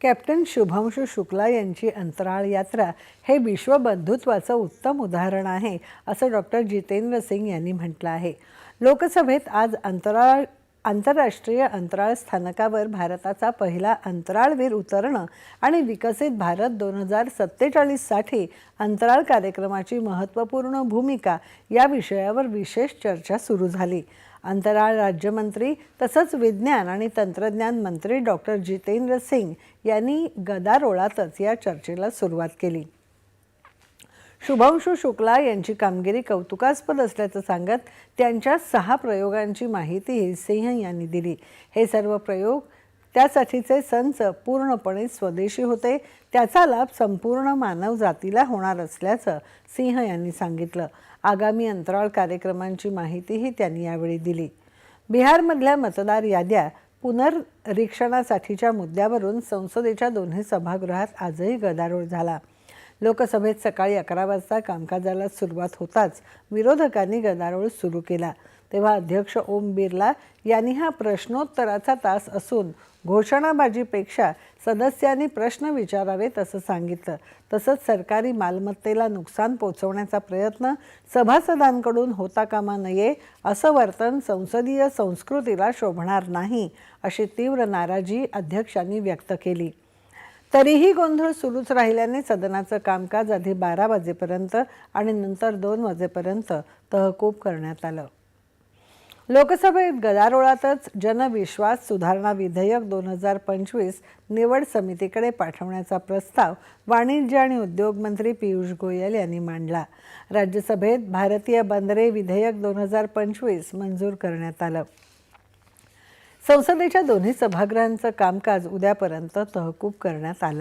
Captain Shubhanshu Shukla यांची अंतराळ यात्रा हे विश्वबंधुत्वाचं उत्तम उदाहरण आहे असं डॉक्टर जितेंद्र सिंग यांनी म्हटलं आहे. लोकसभेत आज अंतराळ आंतरराष्ट्रीय अंतराळ स्थानकावर भारताचा पहिला अंतराळवीर उतरणं आणि विकसित भारत दोन हजार सत्तेचाळीससाठी अंतराळ कार्यक्रमाची महत्त्वपूर्ण भूमिका या विषयावर विशेष चर्चा सुरू झाली. अंतराळ राज्यमंत्री तसंच विज्ञान आणि तंत्रज्ञान मंत्री डॉक्टर जितेंद्र सिंग यांनी गदारोळातच या चर्चेला सुरुवात केली. शुभांशु शुक्ला यांची कामगिरी कौतुकास्पद असल्याचं सांगत त्यांच्या सहा प्रयोगांची माहितीही सिंह यांनी दिली. हे सर्व प्रयोग त्यासाठीचे संच पूर्णपणे स्वदेशी होते. त्याचा लाभ संपूर्ण मानव जातीला होणार असल्याचं सिंह यांनी सांगितलं. आगामी अंतराळ कार्यक्रमांची माहितीही त्यांनी यावेळी दिली. बिहारमधल्या मतदार याद्या पुनर्रीक्षणासाठीच्या मुद्द्यावरून संसदेच्या दोन्ही सभागृहात आजही गदारोळ झाला. लोकसभेत सकाळी अकरा वाजता कामकाजाला सुरुवात होताच विरोधकांनी गदारोळ सुरू केला. तेव्हा अध्यक्ष ओम बिर्ला यांनी हा प्रश्नोत्तराचा तास असून घोषणाबाजीपेक्षा सदस्यांनी प्रश्न विचारावेत असं सांगितलं. तसंच सरकारी मालमत्तेला नुकसान पोचवण्याचा प्रयत्न सभासदांकडून होता कामा नये असं वर्तन संसदीय संस्कृतीला शोभणार नाही अशी तीव्र नाराजी अध्यक्षांनी व्यक्त केली. तरीही गोंधळ सुरूच राहिल्याने सदनाचं कामकाज आधी बारा वाजेपर्यंत आणि नंतर दोन वाजेपर्यंत तहकूब करण्यात आलं. लोकसभेत गदारोळातच जनविश्वास सुधारणा विधेयक दोन हजार पंचवीस निवड समितीकडे पाठवण्याचा प्रस्ताव वाणिज्य आणि उद्योग मंत्री पियुष गोयल यांनी मांडला. राज्यसभेत भारतीय बंदरे विधेयक दोन हजार पंचवीस मंजूर करण्यात आलं. संसदेच्या दोन्ही सभागृहांचं कामकाज उद्यापर्यंत तहकूब करण्यात आलं.